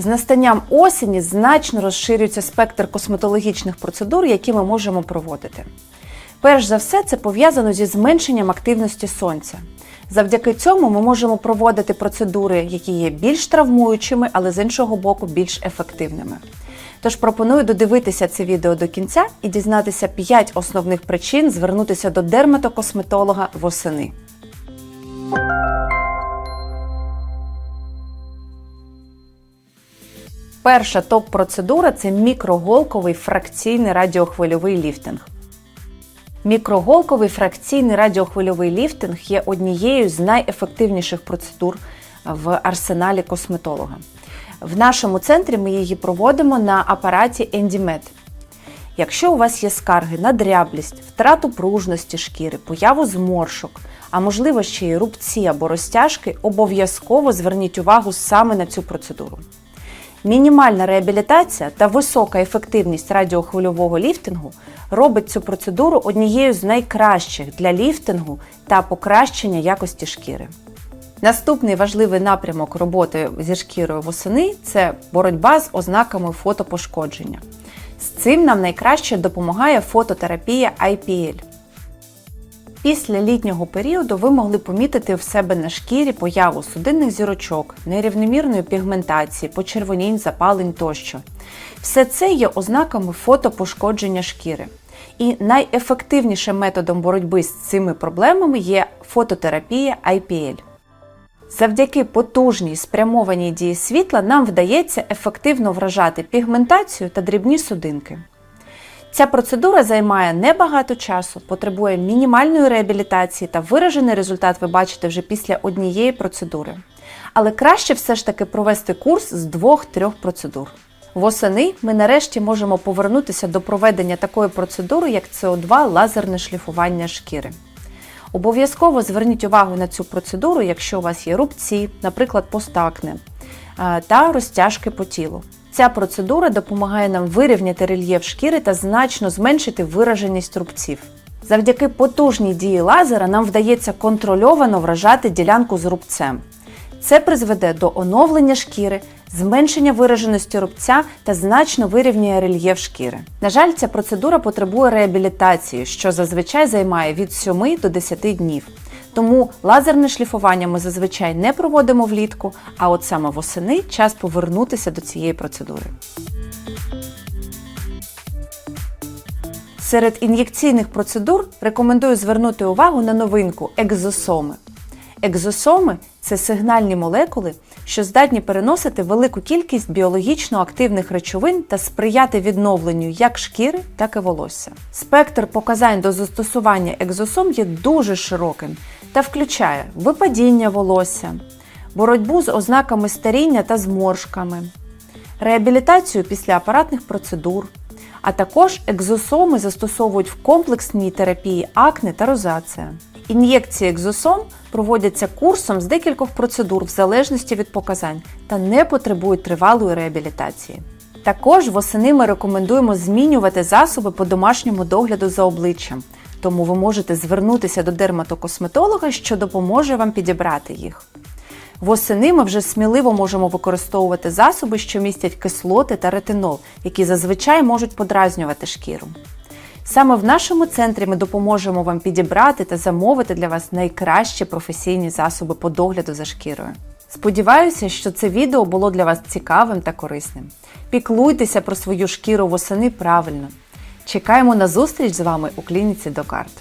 З настанням осені значно розширюється спектр косметологічних процедур, які ми можемо проводити. Перш за все, це пов'язано зі зменшенням активності сонця. Завдяки цьому ми можемо проводити процедури, які є більш травмуючими, але з іншого боку, більш ефективними. Тож пропоную додивитися це відео до кінця і дізнатися 5 основних причин звернутися до дерматокосметолога восени. Перша топ-процедура це мікроголковий фракційний радіохвильовий ліфтинг. Мікроголковий фракційний радіохвильовий ліфтинг є однією з найефективніших процедур в арсеналі косметолога. В нашому центрі ми її проводимо на апараті EndyMed. Якщо у вас є скарги на дряблість, втрату пружності шкіри, появу зморшок, а можливо ще й рубці або розтяжки, обов'язково зверніть увагу саме на цю процедуру. Мінімальна реабілітація та висока ефективність радіохвильового ліфтингу робить цю процедуру однією з найкращих для ліфтингу та покращення якості шкіри. Наступний важливий напрямок роботи зі шкірою восени це боротьба з ознаками фотопошкодження. З цим нам найкраще допомагає фототерапія IPL. Після літнього періоду ви могли помітити в себе на шкірі появу судинних зірочок, нерівномірної пігментації, почервонінь, запалень тощо. Все це є ознаками фотопошкодження шкіри. І найефективнішим методом боротьби з цими проблемами є фототерапія IPL. Завдяки потужній спрямованій дії світла нам вдається ефективно вражати пігментацію та дрібні судинки. Ця процедура займає небагато часу, потребує мінімальної реабілітації та виражений результат ви бачите вже після однієї процедури. Але краще все ж таки провести курс з двох-трьох процедур. Восени ми нарешті можемо повернутися до проведення такої процедури, як СО2 лазерне шліфування шкіри. Обов'язково зверніть увагу на цю процедуру, якщо у вас є рубці, наприклад, постакне та розтяжки по тілу. Ця процедура допомагає нам вирівняти рельєф шкіри та значно зменшити вираженість рубців. Завдяки потужній дії лазера нам вдається контрольовано вражати ділянку з рубцем. Це призведе до оновлення шкіри, зменшення вираженості рубця та значно вирівнює рельєф шкіри. На жаль, ця процедура потребує реабілітації, що зазвичай займає від 7 до 10 днів. Тому лазерне шліфування ми зазвичай не проводимо влітку, а от саме восени час повернутися до цієї процедури. Серед ін'єкційних процедур рекомендую звернути увагу на новинку екзосоми. Екзосоми це сигнальні молекули, що здатні переносити велику кількість біологічно активних речовин та сприяти відновленню як шкіри, так і волосся. Спектр показань до застосування екзосом є дуже широким та включає випадіння волосся, боротьбу з ознаками старіння та зморшками, реабілітацію після апаратних процедур, а також екзосоми застосовують в комплексній терапії акне та розація. Ін'єкції екзосом проводяться курсом з декількох процедур в залежності від показань та не потребують тривалої реабілітації. Також восени ми рекомендуємо змінювати засоби по домашньому догляду за обличчям, тому ви можете звернутися до дерматокосметолога, що допоможе вам підібрати їх. Восени ми вже сміливо можемо використовувати засоби, що містять кислоти та ретинол, які зазвичай можуть подразнювати шкіру. Саме в нашому центрі ми допоможемо вам підібрати та замовити для вас найкращі професійні засоби по догляду за шкірою. Сподіваюся, що це відео було для вас цікавим та корисним. Піклуйтеся про свою шкіру восени правильно. Чекаємо на зустріч з вами у клініці Докарт.